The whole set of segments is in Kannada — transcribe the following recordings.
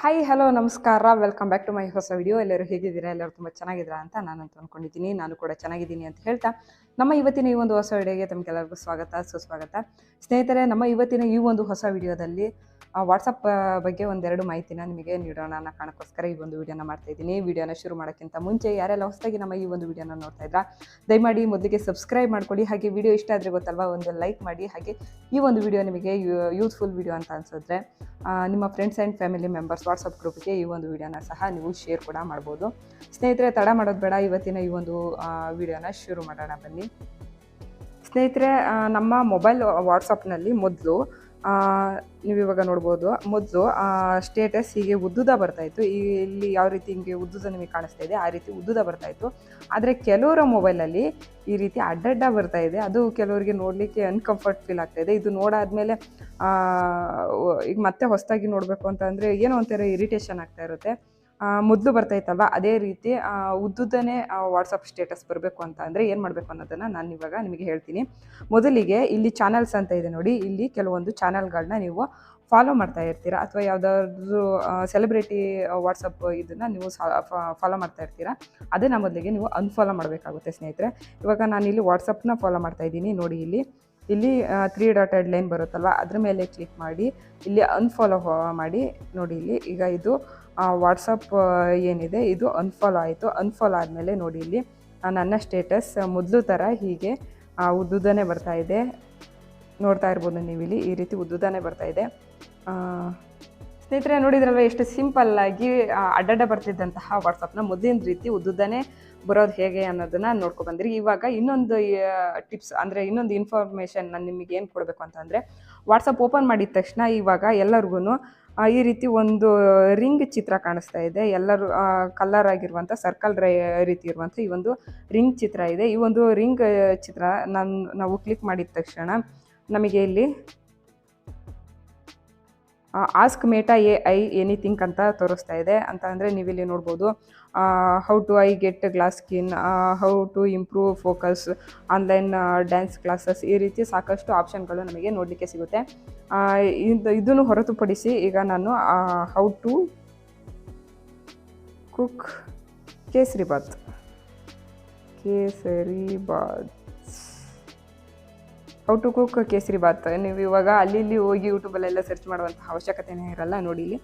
ಹಾಯ್ ಹಲೋ ನಮಸ್ಕಾರ. ವೆಲ್ಕಮ್ ಬ್ಯಾಕ್ ಟು ಮೈ ಹೊಸ ವಿಡಿಯೋ ಎಲ್ಲರೂ ಹೇಗಿದ್ದೀರಾ? ಎಲ್ಲರೂ ತುಂಬ ಚೆನ್ನಾಗಿದ್ದೀರಾ ಅಂತ ನಾನು ಅಂತ ಅಂದ್ಕೊಂಡಿದ್ದೀನಿ ನಾನು ಕೂಡ ಚೆನ್ನಾಗಿದ್ದೀನಿ ಅಂತ ಹೇಳ್ತಾ. ನಮ್ಮ ಇವತ್ತಿನ ಈ ಒಂದು ಹೊಸ ವಿಡಿಯೋಗೆ ತಮಗೆಲ್ಲರಿಗೂ ಸ್ವಾಗತ, ಸುಸ್ವಾಗತ. ಸ್ನೇಹಿತರೆ, ನಮ್ಮ ಇವತ್ತಿನ ಈ ಒಂದು ಹೊಸ ವಿಡಿಯೋದಲ್ಲಿ ವಾಟ್ಸಪ್ ಬಗ್ಗೆ ಒಂದೆರಡು ಮಾಹಿತಿನ ನಿಮಗೆ ನೀಡೋಣ. ಅನ್ನೋ ಕಾರಣಕ್ಕೋಸ್ಕರ ಈ ಒಂದು ವಿಡಿಯೋನ ಮಾಡ್ತಾ ಇದ್ದೀನಿ. ವಿಡಿಯೋನ ಶುರು ಮಾಡೋಕ್ಕಿಂತ ಮುಂಚೆ ಯಾರೆಲ್ಲ ಹೊಸದಾಗಿ ನಮ್ಮ ಈ ಒಂದು ವಿಡಿಯೋನ ನೋಡ್ತಾ ಇದ್ರಾ, ದಯಮಾಡಿ ಮೊದಲಿಗೆ ಸಬ್ಸ್ಕ್ರೈಬ್ ಮಾಡ್ಕೊಳ್ಳಿ. ಹಾಗೆ ವಿಡಿಯೋ ಇಷ್ಟ ಆದರೆ ಗೊತ್ತಲ್ವಾ, ಒಂದು ಲೈಕ್ ಮಾಡಿ. ಹಾಗೆ ಈ ಒಂದು ವಿಡಿಯೋ ನಿಮಗೆ ಯೂಸ್ಫುಲ್ ವಿಡಿಯೋ ಅಂತ ಅನ್ಸಿದ್ರೆ ನಿಮ್ಮ friends and family members WhatsApp ಗ್ರೂಪ್ಗೆ ಈ ಒಂದು ವಿಡಿಯೋನ ಸಹ ನೀವು ಶೇರ್ ಕೂಡ ಮಾಡ್ಬೋದು. ಸ್ನೇಹಿತರೆ, ತಡ ಮಾಡೋದು ಬೇಡ. ಇವತ್ತಿನ ಈ ಒಂದು ವಿಡಿಯೋನ ಶುರು ಮಾಡೋಣ ಬನ್ನಿ. ಸ್ನೇಹಿತರೆ ನಮ್ಮ ಮೊಬೈಲ್ ವಾಟ್ಸಪ್ನಲ್ಲಿ ಮೊದಲು ನೀವು ಇವಾಗ ನೋಡ್ಬೋದು, ಮೊದಲು ಸ್ಟೇಟಸ್ ಹೀಗೆ ಉದ್ದುದ ಬರ್ತಾಯಿತ್ತು ಈ ಇಲ್ಲಿ ಯಾವ ರೀತಿ ಹಿಂಗೆ ಉದ್ದುದ ನಿಮಗೆ ಕಾಣಿಸ್ತಾ ಇದೆ, ಆ ರೀತಿ ಉದ್ದುದ ಬರ್ತಾಯಿತ್ತು ಆದರೆ ಕೆಲವರ ಮೊಬೈಲಲ್ಲಿ ಈ ರೀತಿ ಅಡ್ಡಡ್ಡ ಬರ್ತಾ ಇದೆ. ಅದು ಕೆಲವರಿಗೆ ನೋಡಲಿಕ್ಕೆ ಅನ್ಕಂಫರ್ಟ್ ಫೀಲ್ ಆಗ್ತಾ ಇದೆ. ಇದು ನೋಡಾದ್ಮೇಲೆ ಈಗ ಮತ್ತೆ ಹೊಸದಾಗಿ ನೋಡಬೇಕು ಅಂತಂದರೆ ಏನೋ ಒಂಥರ ಇರಿಟೇಷನ್ ಆಗ್ತಾ ಇರುತ್ತೆ. ಮೊದಲು ಬರ್ತಾ ಇತ್ತಲ್ವ ಅದೇ ರೀತಿ ಉದ್ದುದ್ದನೇ ವಾಟ್ಸಪ್ ಸ್ಟೇಟಸ್ ಬರಬೇಕು ಅಂತ ಅಂದರೆ ಏನು ಮಾಡಬೇಕು ಅನ್ನೋದನ್ನು ನಾನು ಇವಾಗ ನಿಮಗೆ ಹೇಳ್ತೀನಿ. ಮೊದಲಿಗೆ ಇಲ್ಲಿ ಚಾನಲ್ಸ್ ಅಂತ ಇದೆ ನೋಡಿ. ಇಲ್ಲಿ ಕೆಲವೊಂದು ಚಾನಲ್ಗಳನ್ನ ನೀವು ಫಾಲೋ ಮಾಡ್ತಾ ಇರ್ತೀರಾ? ಅಥವಾ ಯಾವುದಾದ್ರು ಸೆಲೆಬ್ರಿಟಿ ವಾಟ್ಸಪ್ ಇದನ್ನು ನೀವು ಫಾಲೋ ಮಾಡ್ತಾ ಇರ್ತೀರಾ? ಅದನ್ನು ಮೊದಲಿಗೆ ನೀವು ಅನ್ಫಾಲೋ ಮಾಡಬೇಕಾಗುತ್ತೆ ಸ್ನೇಹಿತರೆ. ಇವಾಗ ನಾನು ಇಲ್ಲಿ ವಾಟ್ಸಪ್ನ ಫಾಲೋ ಮಾಡ್ತಾ ಇದ್ದೀನಿ. ನೋಡಿ ಇಲ್ಲಿ ಇಲ್ಲಿ ತ್ರೀ ಡಾಟೆಡ್ ಲೈನ್ ಬರುತ್ತಲ್ವ? ಅದ್ರ ಮೇಲೆ ಕ್ಲಿಕ್ ಮಾಡಿ, ಇಲ್ಲಿ ಅನ್ಫಾಲೋ ಮಾಡಿ. ನೋಡಿ ಇಲ್ಲಿ, ಈಗ ಇದು ವಾಟ್ಸಪ್ ಏನಿದೆ ಇದು ಅನ್ಫಾಲೋ ಆಯಿತು. ಅನ್ಫಾಲೋ ಆದಮೇಲೆ ನೋಡಿ ಇಲ್ಲಿ ನನ್ನ ಸ್ಟೇಟಸ್ ಮೊದಲು ಥರ ಹೀಗೆ ಉದ್ದುದ್ದಾನೆ ಇದೆ. ನೋಡ್ತಾ ಇರ್ಬೋದು ನೀವು ಇಲ್ಲಿ ಈ ರೀತಿ ಉದ್ದುದ್ದಾನೆ ಇದೆ. ಆ, ಸ್ನೇಹಿತರೆ ನೋಡಿದ್ರಲ್ವ ಎಷ್ಟು ಸಿಂಪಲ್ ಆಗಿ ಆ, ಅಡ್ಡಡ್ಡ ಬರ್ತಿದ್ದಂತಹ ವಾಟ್ಸಪ್ನ ಮೊದಲಿನ ರೀತಿ ಉದ್ದುದ್ದಾನೆ ಬರೋದು ಹೇಗೆ ಅನ್ನೋದನ್ನ ನೋಡ್ಕೊ ಬಂದಿರಿ ಇವಾಗ ಇನ್ನೊಂದು ಟಿಪ್ಸ್ ಅಂದರೆ ಇನ್ನೊಂದು ಇನ್ಫಾರ್ಮೇಷನ್ ನಾನು ನಿಮಗೆ ಏನು ಕೊಡಬೇಕು ಅಂತಂದರೆ ವಾಟ್ಸಪ್ ಓಪನ್ ಮಾಡಿದ ತಕ್ಷಣ ಇವಾಗ ಎಲ್ಲರಿಗೂ ಈ ರೀತಿ ಒಂದು ರಿಂಗ್ ಚಿತ್ರ ಕಾಣಿಸ್ತಾ ಇದೆ. ಎಲ್ಲರೂ ಕಲರ್ ಆಗಿರುವಂಥ ಸರ್ಕಲ್ ರೀತಿ ಇರುವಂಥ ಈ ಒಂದು ರಿಂಗ್ ಚಿತ್ರ ಇದೆ. ಈ ಒಂದು ರಿಂಗ್ ಚಿತ್ರ ನಾನು, ನಾವು ಕ್ಲಿಕ್ ಮಾಡಿದ ತಕ್ಷಣ ನಮಗೆ ಇಲ್ಲಿ ask Meta A I anything ಅಂತ ತೋರಿಸ್ತಾ ಇದೆ. ಅಂತ ಅಂದರೆ ನೀವಿಲ್ಲಿ ನೋಡ್ಬೋದು how to I get glass skin how to improve focus online dance classes ಈ ರೀತಿ ಸಾಕಷ್ಟು ಆಪ್ಷನ್ಗಳು ನಮಗೆ ನೋಡಲಿಕ್ಕೆ ಸಿಗುತ್ತೆ. ಇದು, ಇದನ್ನು ಹೊರತುಪಡಿಸಿ ಈಗ ನಾನು how to cook kesari bath kesari bath how to cook kesari bath ನೀವು ಇವಾಗ ಅಲ್ಲಿ ಇಲ್ಲಿ ಹೋಗಿ ಯೂಟ್ಯೂಬಲ್ಲೆಲ್ಲ ಸರ್ಚ್ ಮಾಡುವಂಥ ಅವಶ್ಯಕತೆನೇ ಇರಲ್ಲ ನೋಡಿ ಇಲ್ಲಿ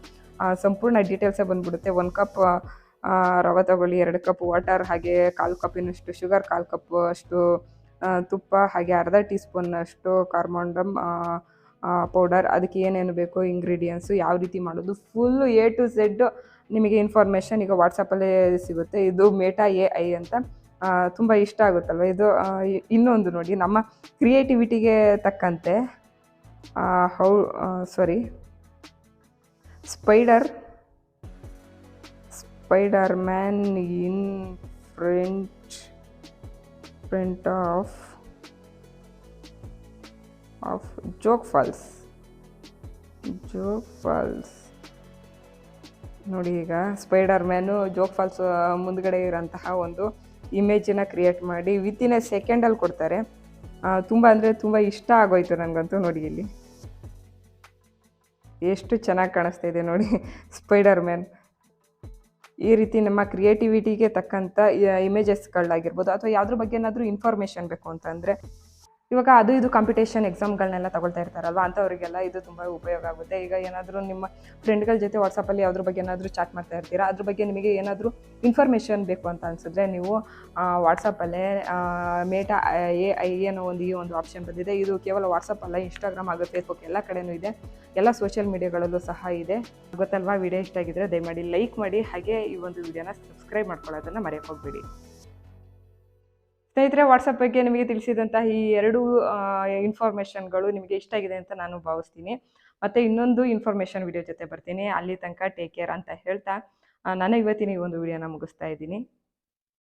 ಸಂಪೂರ್ಣ ಡೀಟೇಲ್ಸೇ ಬಂದ್ಬಿಡುತ್ತೆ. ಒಂದು ಕಪ್ ರವೆ ತಗೊಳ್ಳಿ, ಎರಡು ಕಪ್ ವಾಟರ್ ಹಾಗೆ ಕಾಲು ಕಪ್ಪಿನಷ್ಟು ಶುಗರ್ ಕಾಲು ಕಪ್ ಅಷ್ಟು ತುಪ್ಪ, ಹಾಗೆ ಅರ್ಧ ಟೀ ಸ್ಪೂನಷ್ಟು ಕಾರ್ಮೋಂಡಮ್ ಪೌಡರ್ ಅದಕ್ಕೆ ಏನೇನು ಬೇಕು ಇಂಗ್ರೀಡಿಯೆಂಟ್ಸು ಯಾವ ರೀತಿ ಮಾಡೋದು. ಫುಲ್ಲು ಎ ಟು ಝೆಡ್ ನಿಮಗೆ ಇನ್ಫಾರ್ಮೇಷನ್ ಈಗ ವಾಟ್ಸಪ್ಪಲ್ಲೇ ಸಿಗುತ್ತೆ. ಇದು ಮೇಟಾ ಎ ಐ ಅಂತ. ತುಂಬ ಇಷ್ಟ ಆಗುತ್ತಲ್ವ? ಇದು ಇನ್ನೊಂದು ನೋಡಿ, ನಮ್ಮ ಕ್ರಿಯೇಟಿವಿಟಿಗೆ ತಕ್ಕಂತೆ how sorry spider spider man in French front of of Jog falls Jog falls ನೋಡಿ ಈಗ ಸ್ಪೈಡರ್ ಮ್ಯಾನು ಜೋಗ್ ಫಾಲ್ಸ್ ಮುಂದ್ಗಡೆ ಇರೋಂತಹ ಒಂದು ಇಮೇಜನ್ನ ಕ್ರಿಯೇಟ್ ಮಾಡಿ ವಿತಿನ್ ಎ ಸೆಕೆಂಡಲ್ಲಿ ಕೊಡ್ತಾರೆ. ತುಂಬ ಅಂದರೆ ತುಂಬ ಇಷ್ಟ ಆಗೋಯ್ತು ನನಗಂತೂ ನೋಡಿ ಇಲ್ಲಿ. ಎಷ್ಟು ಚೆನ್ನಾಗಿ ಕಾಣಿಸ್ತಾ ಇದೆ ನೋಡಿ ಸ್ಪೈಡರ್ ಮ್ಯಾನ್ ಈ ರೀತಿ ನಮ್ಮ ಕ್ರಿಯೇಟಿವಿಟಿಗೆ ತಕ್ಕಂಥ ಇಮೇಜಸ್ಗಳಾಗಿರ್ಬೋದು ಅಥವಾ ಯಾವುದ್ರ ಬಗ್ಗೆ ಏನಾದರೂ ಇನ್ಫಾರ್ಮೇಷನ್ ಬೇಕು ಅಂತಂದರೆ ಇವಾಗ ಅದು ಇದು ಕಾಂಪಿಟೇಷನ್ ಎಕ್ಸಾಮ್ಗಳನ್ನೆಲ್ಲ ತಗೊಳ್ತಾ ಇರ್ತಾರಲ್ವ? ಅಂಥವ್ರಿಗೆಲ್ಲ ಇದು ತುಂಬ ಉಪಯೋಗ ಆಗುತ್ತೆ. ಈಗ ಏನಾದರೂ ನಿಮ್ಮ ಫ್ರೆಂಡ್ಗಳ ಜೊತೆ ವಾಟ್ಸಪ್ಪಲ್ಲಿ ಯಾವ್ದ್ರ ಬಗ್ಗೆ ಏನಾದರೂ ಚಾಟ್ ಮಾಡ್ತಾ ಇರ್ತೀರಾ? ಅದ್ರ ಬಗ್ಗೆ ನಿಮಗೆ ಏನಾದರೂ ಇನ್ಫಾರ್ಮೇಷನ್ ಬೇಕು ಅಂತ ಅನ್ಸಿದ್ರೆ ನೀವು ವಾಟ್ಸಪ್ಪಲ್ಲೇ ಮೇಟಾ ಎ ಐ ಅನ್ನೋ ಒಂದು ಈ ಒಂದು ಆಪ್ಷನ್ ಬಂದಿದೆ. ಇದು ಕೇವಲ ವಾಟ್ಸಪ್ ಅಲ್ಲ ಇನ್ಸ್ಟಾಗ್ರಾಮ್ ಹಾಗೂ ಫೇಸ್ಬುಕ್ ಎಲ್ಲ ಕಡೆನೂ ಇದೆ. ಎಲ್ಲ ಸೋಷಿಯಲ್ ಮೀಡಿಯಾಗಳಲ್ಲೂ ಸಹ ಇದೆ. ಗೊತ್ತಲ್ವಾ? ವಿಡಿಯೋ ಇಷ್ಟ ಆಗಿದ್ರೆ ದಯಮಾಡಿ ಲೈಕ್ ಮಾಡಿ. ಹಾಗೆ ಈ ಒಂದು ವಿಡಿಯೋನ ಸಬ್ಸ್ಕ್ರೈಬ್ ಮಾಡ್ಕೊಳ್ಳೋದನ್ನು ಮರೆಯೋಕೆ ಹೋಗ್ಬೇಡಿ. ಸ್ನೇಹಿತರೆ ವಾಟ್ಸಪ್ ಬಗ್ಗೆ ನಿಮಗೆ ತಿಳಿಸಿದಂತಹ ಈ ಎರಡು ಇನ್ಫಾರ್ಮೇಷನ್ಗಳು ನಿಮಗೆ ಇಷ್ಟ ಆಗಿದೆ ಅಂತ ನಾನು ಭಾವಿಸ್ತೀನಿ. ಮತ್ತೆ ಇನ್ನೊಂದು ಇನ್ಫಾರ್ಮೇಷನ್ ವಿಡಿಯೋ ಜೊತೆ ಬರ್ತೀನಿ. ಅಲ್ಲಿ ತನಕ ಟೇಕ್ ಕೇರ್ ಅಂತ ಹೇಳ್ತಾ ನಾನು ಇವತ್ತಿನ ಈ ಒಂದು ವಿಡಿಯೋನ ಮುಗಿಸ್ತಾ ಇದ್ದೀನಿ.